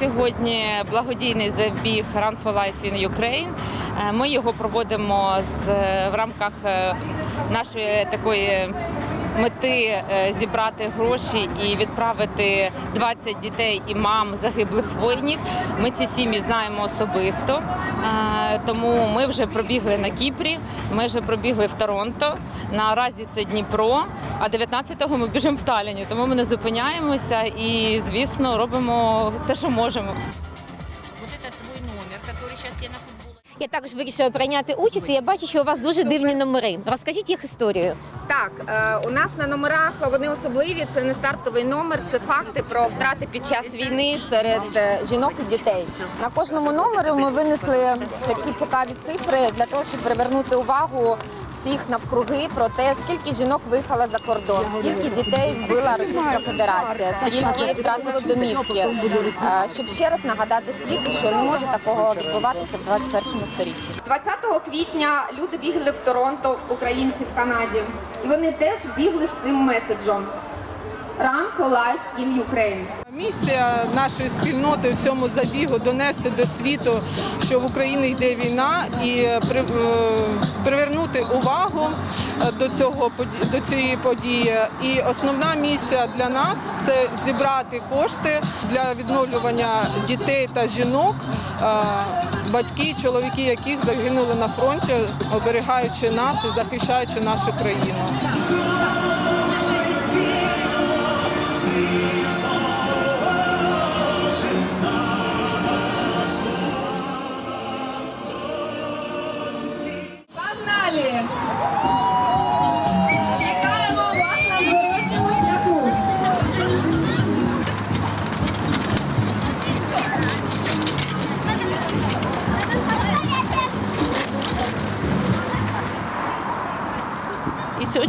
сьогодні благодійний забіг Run for Life in Ukraine. Е, Ми його проводимо з, в рамках е, нашої такої мети е, зібрати гроші і відправити 20 дітей і мам загиблих воїнів. Ми ці сім'ї знаємо особисто, е, тому ми вже пробігли на Кіпрі, ми вже пробігли в Торонто. Наразі це Дніпро, а 19-го ми біжимо в Таліні, тому ми не зупиняємося і, звісно, робимо те, що можемо. Вот это твой номер, сейчас тебе на футбол. Я також вирішила прийняти участь, і я бачу, що у вас дуже дивні номери. Розкажіть їх історію. Так, е, у нас на номерах вони особливі. Це не стартовий номер, це факти про втрати під час війни серед е, жінок і дітей. На кожному номері ми винесли такі цікаві цифри для того, щоб привернути увагу всіх навкруги про те, скільки жінок виїхало за кордон, скільки дітей вбила Російська Федерація, скільки втратило домівки. Щоб ще раз нагадати світу, що не може такого відбуватися в 21 сторіччі. 20 квітня люди бігли в Торонто, українці в Канаді, і вони теж бігли з цим меседжем. Run for life in Ukraine. Місія нашої спільноти в цьому забігу донести до світу, що в Україні йде війна, і е, привернути увагу е, до цього до цієї події. І основна місія для нас це зібрати кошти для відновлювання дітей та жінок, е, батьки, чоловіки, яких загинули на фронті, оберігаючи нас і захищаючи нашу країну.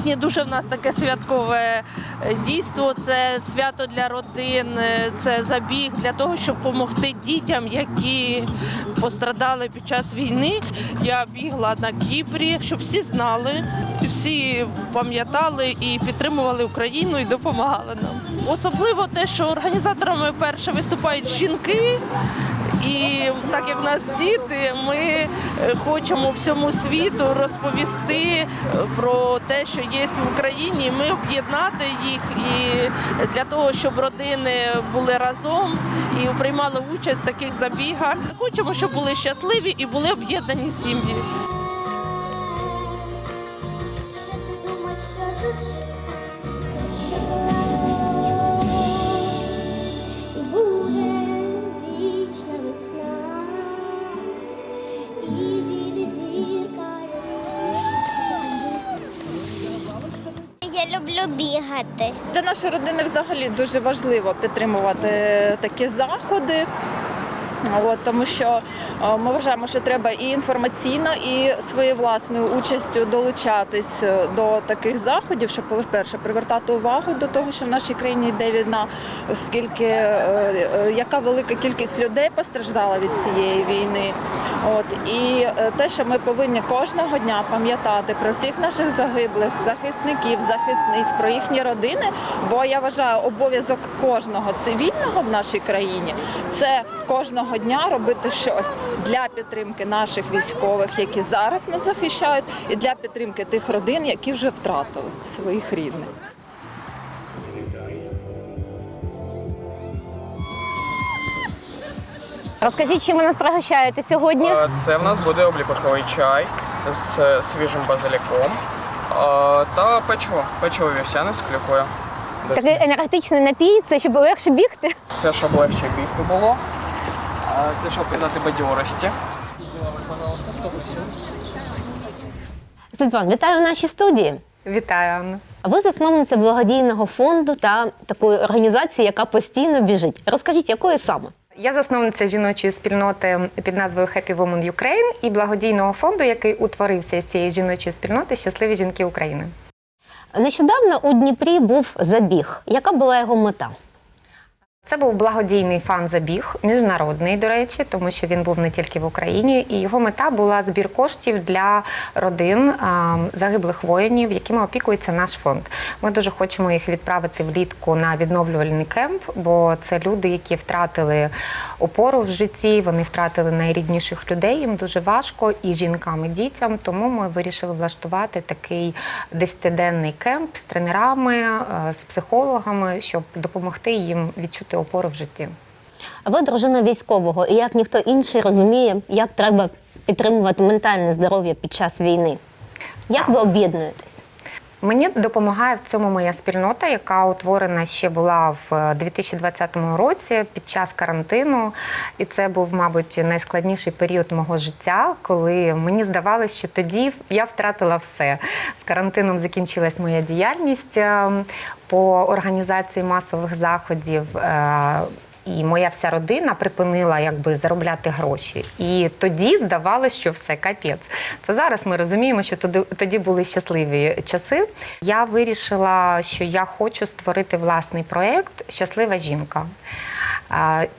Сьогодні дуже в нас таке святкове е, дійство. Це свято для родин, е, це забіг для того, щоб допомогти дітям, які пострадали під час війни. Я бігла на Кіпрі, щоб всі знали, всі пам'ятали і підтримували Україну і допомагали нам. Особливо те, що організаторами перше виступають жінки. І так як в нас діти, ми е, хочемо всьому світу розповісти е, про те, що є в Україні. Ми об'єднати їх і для того, щоб родини були разом і приймали участь в таких забігах. Хочемо, щоб були щасливі і були об'єднані сім'ї. Люблю бігати. Для нашої родини взагалі дуже важливо підтримувати такі заходи. От, тому що е, ми вважаємо, що треба і інформаційно, і своєю власною участю долучатись е, до таких заходів, щоб, по-перше, привертати увагу до того, що в нашій країні йде війна, оскільки е, яка велика кількість людей постраждала від цієї війни. От, і те, що ми повинні кожного дня пам'ятати про всіх наших загиблих, захисників, захисниць, про їхні родини. Бо я вважаю, обов'язок кожного цивільного в нашій країні це кожного дня робити щось для підтримки наших військових, які зараз нас захищають, і для підтримки тих родин, які вже втратили своїх рідних. Розкажіть, чим ви нас пригощаєте сьогодні? Е, Це в нас буде обліпиховий чай з е, свіжим базиліком е, та печиво. Печиво вівсяне з клюквою. Такий енергетичний напій, це щоб легше бігти. Це щоб легше бігти було. Це щоб придати бадьорості. Світлан, вітаю в нашій студії. Вітаю, Анна. Ви засновниця благодійного фонду та такої організації, яка постійно біжить. Розкажіть, якої саме? Я засновниця жіночої спільноти під назвою Happy Women Ukraine і благодійного фонду, який утворився з цієї жіночої спільноти Щасливі жінки України. Нещодавно у Дніпрі був забіг. Яка була його мета? Це був благодійний фан-забіг, міжнародний, до речі, тому що він був не тільки в Україні, і його мета була збір коштів для родин загиблих воїнів, якими опікується наш фонд. Ми дуже хочемо їх відправити влітку на відновлювальний кемп, бо це люди, які втратили опору в житті, вони втратили найрідніших людей. Їм дуже важко і жінкам, і дітям. Тому ми вирішили влаштувати такий десятиденний кемп з тренерами, е, з психологами, щоб допомогти їм відчути опору в житті. А ви дружина військового, і як ніхто інший розуміє, як треба підтримувати ментальне здоров'я під час війни. Як ви об'єднуєтесь? Мені допомагає в цьому моя спільнота, яка утворена ще була в 2020 році під час карантину. І це був, мабуть, найскладніший період мого життя, коли мені здавалося, що тоді я втратила все. З карантином закінчилась моя діяльність е, по організації масових заходів. І моя вся родина припинила якби заробляти гроші. І тоді здавалося, що все капець. Це зараз ми розуміємо, що тоді, тоді були щасливі часи. Я вирішила, що я хочу створити власний проект Щаслива жінка.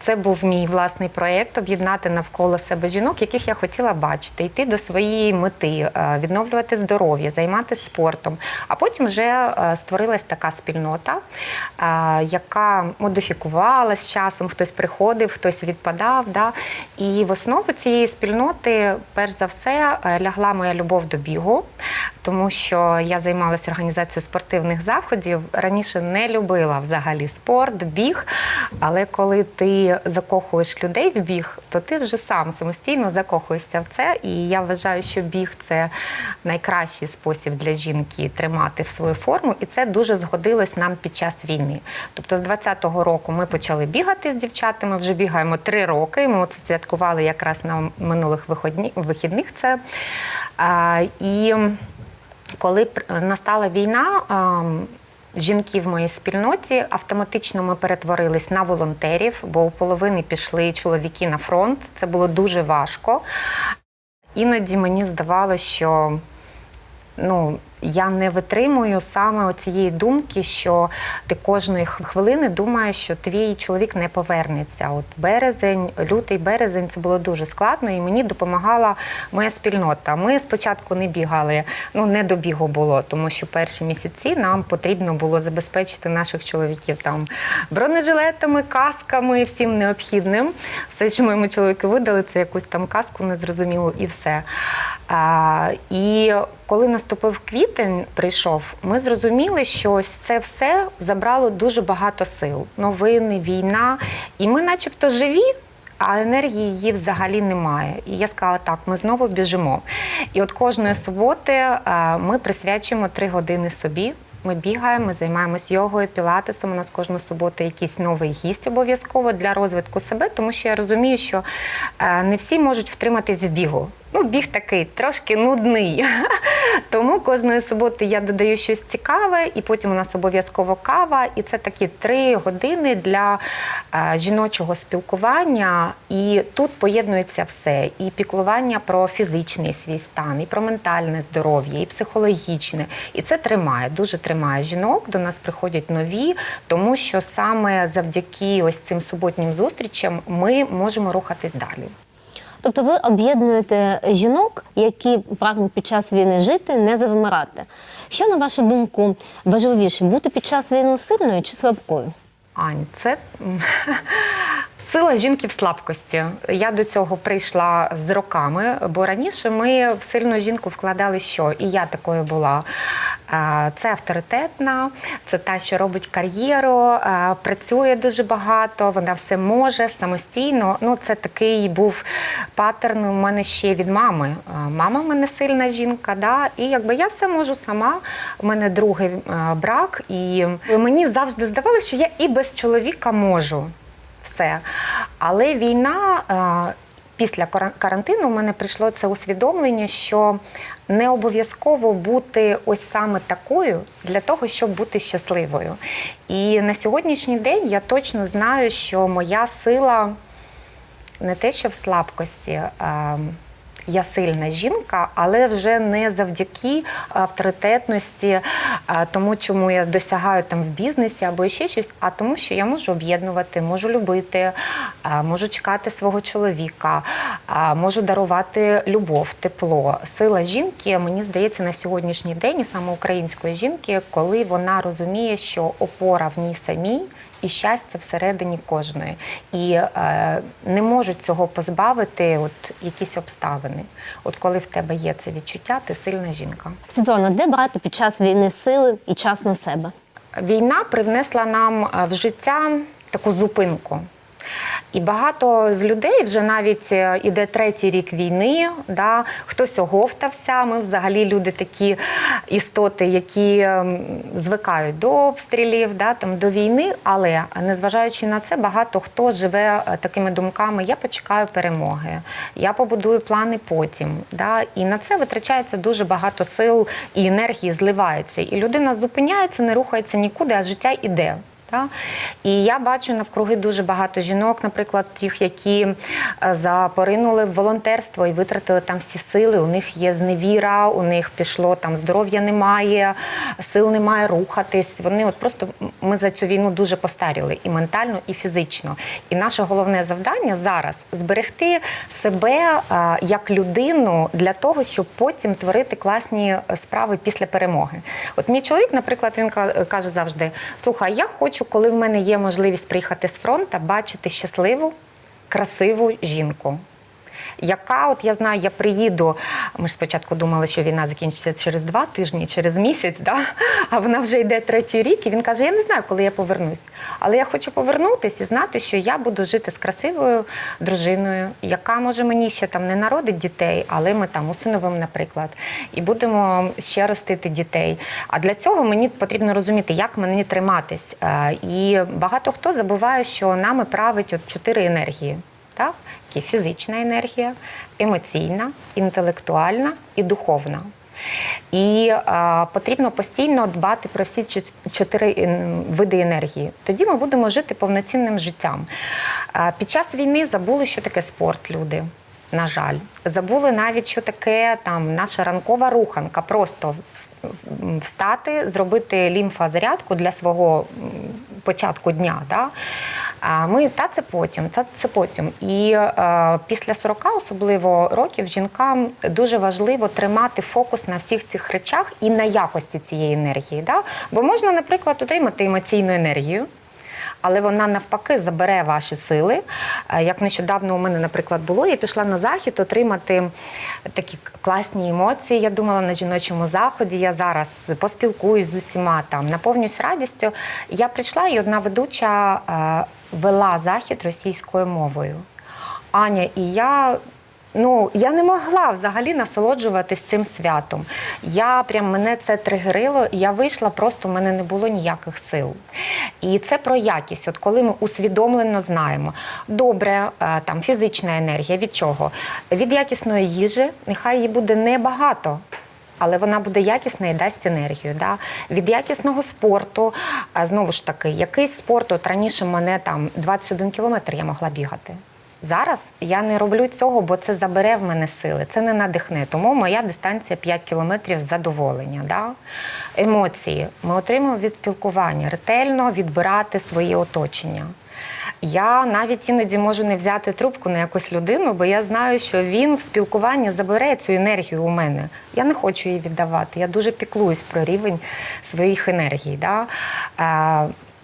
Це був мій власний проєкт об'єднати навколо себе жінок, яких я хотіла бачити, йти до своєї мети, е, відновлювати здоров'я, займатися спортом. А потім вже е, створилась така спільнота, е, яка модифікувалась з часом. Хтось приходив, хтось відпадав. Да? І в основу цієї спільноти, перш за все, лягла моя любов до бігу, тому що я займалася організацією спортивних заходів. Раніше не любила взагалі спорт, біг. Але коли ти закохуєш людей в біг, то ти вже сам самостійно закохуєшся в це. І я вважаю, що біг це найкращий спосіб для жінки тримати в свою форму, і це дуже згодилось нам під час війни. Тобто, з 20-го року ми почали бігати з дівчатами. Вже бігаємо три роки. Ми це святкували якраз на минулих вихідних. Це а, і коли настала війна. Жінки в моїй спільноті автоматично ми перетворились на волонтерів, бо у половини пішли чоловіки на фронт. Це було дуже важко. Іноді мені здавалося, що ну, я не витримую саме цієї думки, що ти кожної хвилини думаєш, що твій чоловік не повернеться. От березень, лютий березень це було дуже складно, і мені допомагала моя спільнота. Ми спочатку не бігали, ну не до бігу було, тому що перші місяці нам потрібно було забезпечити наших чоловіків там бронежилетами, касками, всім необхідним. Все, що моєму чоловіку видали, це якусь там каску незрозумілу і все. А, і коли наступив квітень, прийшов, ми зрозуміли, що ось це все забрало дуже багато сил. Новини, війна. І ми, начебто, живі. А енергії її взагалі немає. І я сказала, так, ми знову біжимо. І от кожної суботи е, ми присвячуємо три години собі. Ми бігаємо, ми займаємось йогою, пілатесом. У нас кожну суботу якийсь новий гість обов'язково для розвитку себе, тому що я розумію, що е, не всі можуть втриматись в бігу. Ну, біг такий трошки нудний. Тому кожної суботи я додаю щось цікаве, і потім у нас обов'язково кава. І це такі три години для е, жіночого спілкування. І тут поєднується все: і піклування про фізичний свій стан, і про ментальне здоров'я, і психологічне. І це тримає, дуже тримає жінок. До нас приходять нові, тому що саме завдяки ось цим суботнім зустрічам ми можемо рухатись далі. Тобто ви об'єднуєте жінок, які прагнуть під час війни жити, не завмирати. Що, на вашу думку, важливіше бути під час війни сильною чи слабкою? Ань, це сила жінки в слабкості. Я до цього прийшла з роками, бо раніше ми в сильну жінку вкладали що? І я такою була. Е, Це авторитетна, це та, що робить кар'єру, е, працює дуже багато, вона все може самостійно. Ну, це такий був паттерн у мене ще від мами. Е, Мама в мене сильна жінка, да? і якби я все можу сама. У мене другий брак, і мені завжди здавалося, що я і без чоловіка можу все. Але війна. е, Після карантину в мене прийшло це усвідомлення, що не обов'язково бути ось саме такою для того, щоб бути щасливою. І на сьогоднішній день я точно знаю, що моя сила не те, що в слабкості, Я сильна жінка, але вже не завдяки авторитетності, тому чому я досягаю там в бізнесі або ще щось, а тому, що я можу об'єднувати, можу любити, можу чекати свого чоловіка, можу дарувати любов, тепло. Сила жінки, мені здається, на сьогоднішній день саме української жінки, коли вона розуміє, що опора в ній самій. І щастя всередині кожної, і е, не можуть цього позбавити, от якісь обставини. От коли в тебе є це відчуття, ти сильна жінка. Світлана, де брати під час війни сили і час на себе? Війна привнесла нам е, в життя таку зупинку. І багато з людей вже навіть е, іде третій рік війни, да, хтось оговтався. Ми взагалі люди такі істоти, які ем, звикають до обстрілів, да, там, до війни. Але незважаючи на це, багато хто живе е, такими думками: я почекаю перемоги, я побудую плани потім. Да, і на це витрачається дуже багато сил і енергії зливається. І людина зупиняється, не рухається нікуди, а життя іде. Та? І я бачу навкруги дуже багато жінок, наприклад, тих, які е, запоринули в волонтерство і витратили там всі сили. У них є зневіра, у них пішло там здоров'я немає, сил немає рухатись. Вони от просто ми за цю війну дуже постаріли і ментально, і фізично. І наше головне завдання зараз зберегти себе е, як людину для того, щоб потім творити класні е, справи після перемоги. От мій чоловік, наприклад, він каже завжди: слухай, я хочу, коли в мене є можливість приїхати з фронту, бачити щасливу, красиву жінку. Яка, от я знаю, я приїду. Ми ж спочатку думали, що війна закінчиться через два тижні, через місяць, да? а вона вже йде третій рік, і він каже: Я не знаю, коли я повернусь. Але я хочу повернутися і знати, що я буду жити з красивою дружиною, яка може мені ще там не народить дітей, але ми там усиновимо, наприклад, і будемо ще ростити дітей. А для цього мені потрібно розуміти, як мені триматись. Е, І багато хто забуває, що нами править от чотири енергії. Так? Які фізична енергія, емоційна, інтелектуальна і духовна. І е, потрібно постійно дбати про всі чотири види енергії. Тоді ми будемо жити повноцінним життям. Е, під час війни забули, що таке спорт, люди. На жаль, забули навіть, що таке там наша ранкова руханка. Просто встати, зробити лімфозарядку для свого початку дня. Да? А ми та це потім, та це потім. І е, після 40 особливо років жінкам дуже важливо тримати фокус на всіх цих речах і на якості цієї енергії. Да? Бо можна, наприклад, отримати емоційну енергію. Але вона навпаки забере ваші сили. Е, Як нещодавно у мене, наприклад, було, я пішла на захід отримати такі класні емоції. Я думала на жіночому заході. Я зараз поспілкуюсь з усіма там, наповнюсь радістю. Я прийшла, і одна ведуча е, вела захід російською мовою. Аня і я. Ну, я не могла взагалі насолоджуватись цим святом. Я прям мене це тригерило, я вийшла, просто в мене не було ніяких сил. І це про якість. От коли ми усвідомлено знаємо, добре, е, там фізична енергія від чого? Від якісної їжі, нехай її буде небагато. Але вона буде якісна і дасть енергію. Да? Від якісного спорту, знову ж таки, якийсь спорт, от раніше мене там 21 кілометр я могла бігати. Зараз я не роблю цього, бо це забере в мене сили, це не надихне. Тому моя дистанція 5 кілометрів задоволення. Да? Емоції ми отримуємо від спілкування, ретельно відбирати своє оточення. Я навіть іноді можу не взяти трубку на якусь людину, бо я знаю, що він в спілкуванні забере цю енергію у мене. Я не хочу її віддавати. Я дуже піклуюсь про рівень своїх енергій. Да?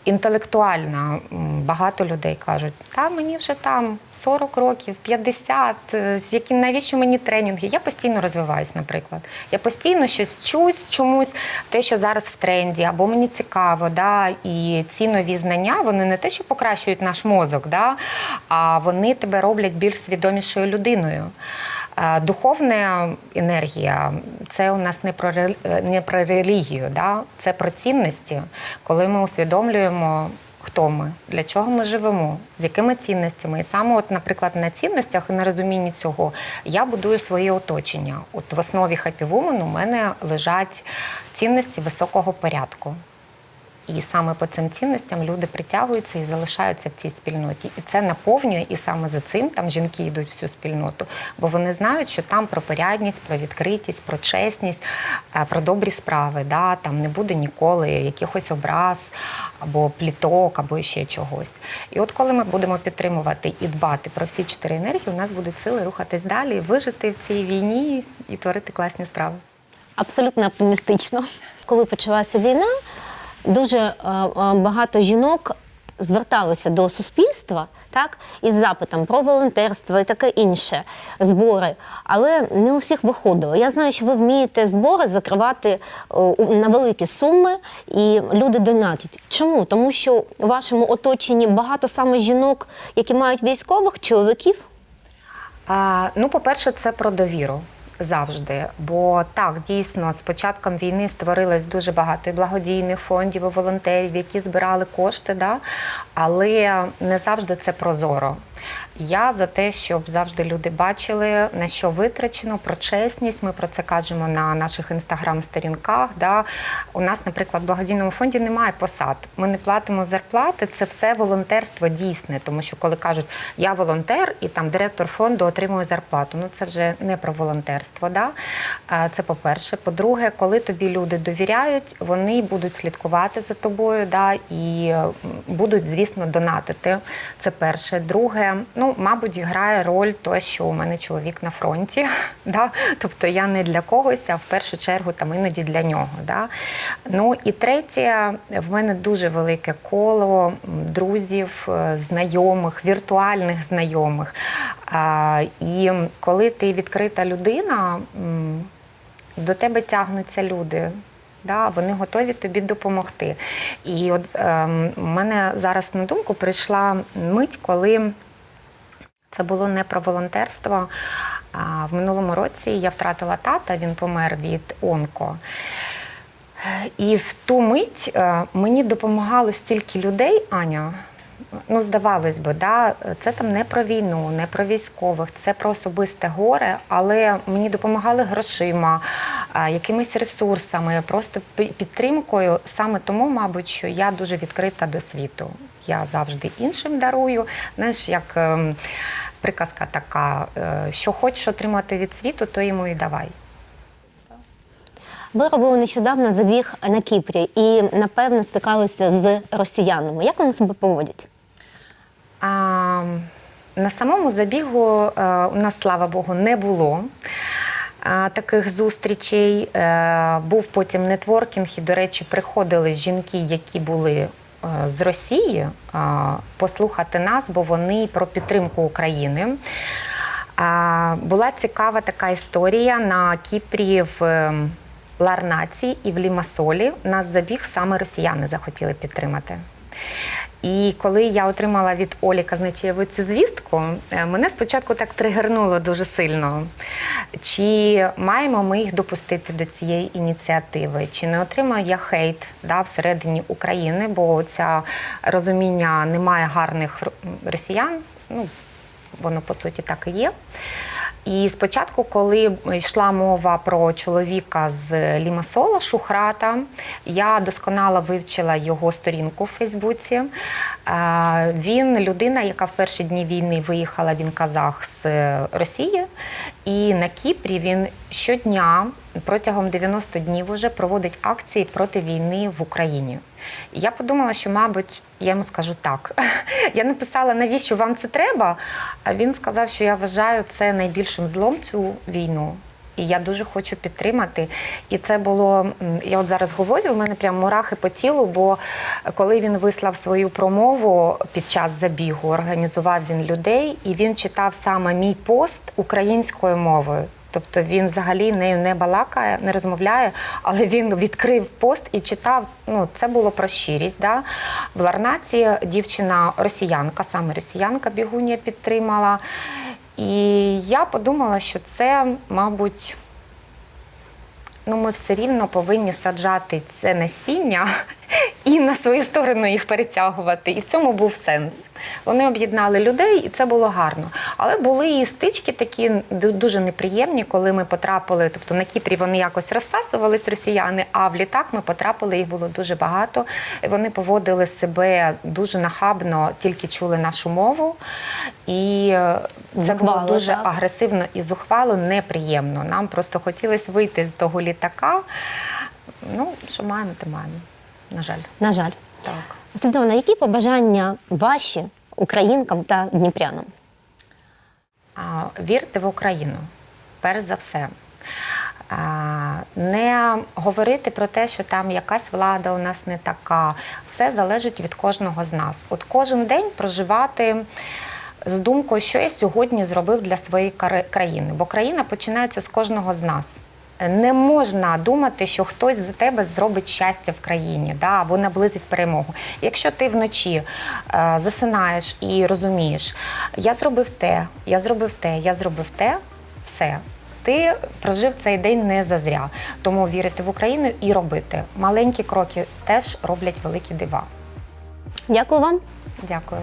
Інтелектуальна багато людей кажуть, та мені вже там 40 років, 50, е, які навіщо мені тренінги? Я постійно розвиваюсь, наприклад. Я постійно щось чусь, чомусь, те, що зараз в тренді, або мені цікаво, да? і ці нові знання вони не те, що покращують наш мозок, да? а вони тебе роблять більш свідомішою людиною. Духовна енергія це у нас не про не про релігію, да? це про цінності, коли ми усвідомлюємо, хто ми, для чого ми живемо, з якими цінностями. І саме, от, наприклад, на цінностях і на розумінні цього я будую своє оточення. От в основі Woman у мене лежать цінності високого порядку. І саме по цим цінностям люди притягуються і залишаються в цій спільноті. І це наповнює, і саме за цим там жінки йдуть всю спільноту, бо вони знають, що там про порядність, про відкритість, про чесність, е, про добрі справи. Да? Там не буде ніколи якихось образ або пліток, або ще чогось. І от коли ми будемо підтримувати і дбати про всі чотири енергії, у нас будуть сили рухатись далі, вижити в цій війні і творити класні справи. Абсолютно оптимістично. Коли почалася війна, дуже е, е, багато жінок зверталися до суспільства так, із запитом про волонтерство і таке інше збори, але не у всіх виходило. Я знаю, що ви вмієте збори закривати е, на великі суми, і люди донатять. Чому? Тому що у вашому оточенні багато саме жінок, які мають військових чоловіків. А, ну, по-перше, це про довіру. Завжди, бо так дійсно з початком війни створилось дуже багато і благодійних фондів, і волонтерів, які збирали кошти, да? але не завжди це прозоро. Я за те, щоб завжди люди бачили, на що витрачено, про чесність. Ми про це кажемо на наших інстаграм-сторінках. Да? У нас, наприклад, в благодійному фонді немає посад. Ми не платимо зарплати. Це все волонтерство дійсне. Тому що коли кажуть, я волонтер і там директор фонду отримує зарплату. Ну це вже не про волонтерство. Да? Е, Це по-перше. По-друге, коли тобі люди довіряють, вони будуть слідкувати за тобою, да? і будуть, звісно, донатити. Це перше. Друге, ну, мабуть, грає роль то, що у мене чоловік на фронті. Да? Тобто я не для когось, а в першу чергу там іноді для нього. Да? Ну і третє, в мене дуже велике коло друзів, е, знайомих, віртуальних знайомих. І коли ти відкрита людина, до тебе тягнуться люди. Да, вони готові тобі допомогти. І от у мене зараз на думку прийшла мить, коли це було не про волонтерство. В минулому році я втратила тата, він помер від онко. І в ту мить е, мені допомагало стільки людей, Аня. Ну, здавалось би, да, це там не про війну, не про військових, це про особисте горе, але мені допомагали грошима, якимись ресурсами, просто підтримкою. Саме тому, мабуть, що я дуже відкрита до світу. Я завжди іншим дарую. Знаєш, як ем, приказка така, е, що хочеш отримати від світу, то йому і давай. Ви робили нещодавно забіг на Кіпрі і, напевно, стикалися з росіянами. Як вони себе поводять? А, на самому забігу е, у нас, слава Богу, не було. е, Таких зустрічей Е, був потім нетворкінг, і, до речі, приходили жінки, які були з Росії, е, послухати нас, бо вони про підтримку України. Була цікава така історія на Кіпрі в Ларнаці і в Лімасолі. Наш забіг саме росіяни захотіли підтримати. І коли я отримала від Олі Казначеєву цю звістку, е, мене спочатку так тригернуло дуже сильно. Чи маємо ми їх допустити до цієї ініціативи? Чи не отримаю я хейт да, всередині України, бо це розуміння немає гарних росіян? Ну, воно по суті так і є. І спочатку, коли йшла мова про чоловіка з Лімасола Шухрата, я досконало вивчила його сторінку в Фейсбуці. Е, Він людина, яка в перші дні війни виїхала, він казах з Росії, і на Кіпрі він щодня протягом 90 днів уже проводить акції проти війни в Україні. І я подумала, що, мабуть, я йому скажу так. Я написала, навіщо вам це треба? А він сказав, що я вважаю це найбільшим злом цю війну. І я дуже хочу підтримати. І це було, я от зараз говорю, у мене прям мурахи по тілу, бо коли він вислав свою промову під час забігу, організував він людей, і він читав саме мій пост українською мовою. Тобто він взагалі нею не балакає, не розмовляє, але він відкрив пост і читав. Ну, це було про щирість. Да? В Ларнаці дівчина росіянка, саме росіянка бігунія підтримала. І я подумала, що це, мабуть, ну, ми все рівно повинні саджати це насіння і на свою сторону їх перетягувати. І в цьому був сенс. Вони об'єднали людей, і це було гарно. Але були і стички такі дуже неприємні, коли ми потрапили. Тобто на Кіпрі вони якось розсасувались росіяни, а в літак ми потрапили, їх було дуже багато. Вони поводили себе дуже нахабно, тільки чули нашу мову. І е, це було дуже так? агресивно і зухвало, неприємно. Нам просто хотілося вийти з того літака. Ну, що маємо, то маємо. На жаль, На жаль. так. Світлана, які побажання ваші українкам та дніпрянам? А, Вірте в Україну, перш за все. Не говорити про те, що там якась влада у нас не така. Все залежить від кожного з нас. От кожен день проживати з думкою, що я сьогодні зробив для своєї країни. Бо країна починається з кожного з нас. Не можна думати, що хтось за тебе зробить щастя в країні да, або наблизить перемогу. Якщо ти вночі е, засинаєш і розумієш, я зробив те, я зробив те, я зробив те, все. Ти прожив цей день не зазря. Тому вірити в Україну і робити. Маленькі кроки теж роблять великі дива. Дякую вам. Дякую.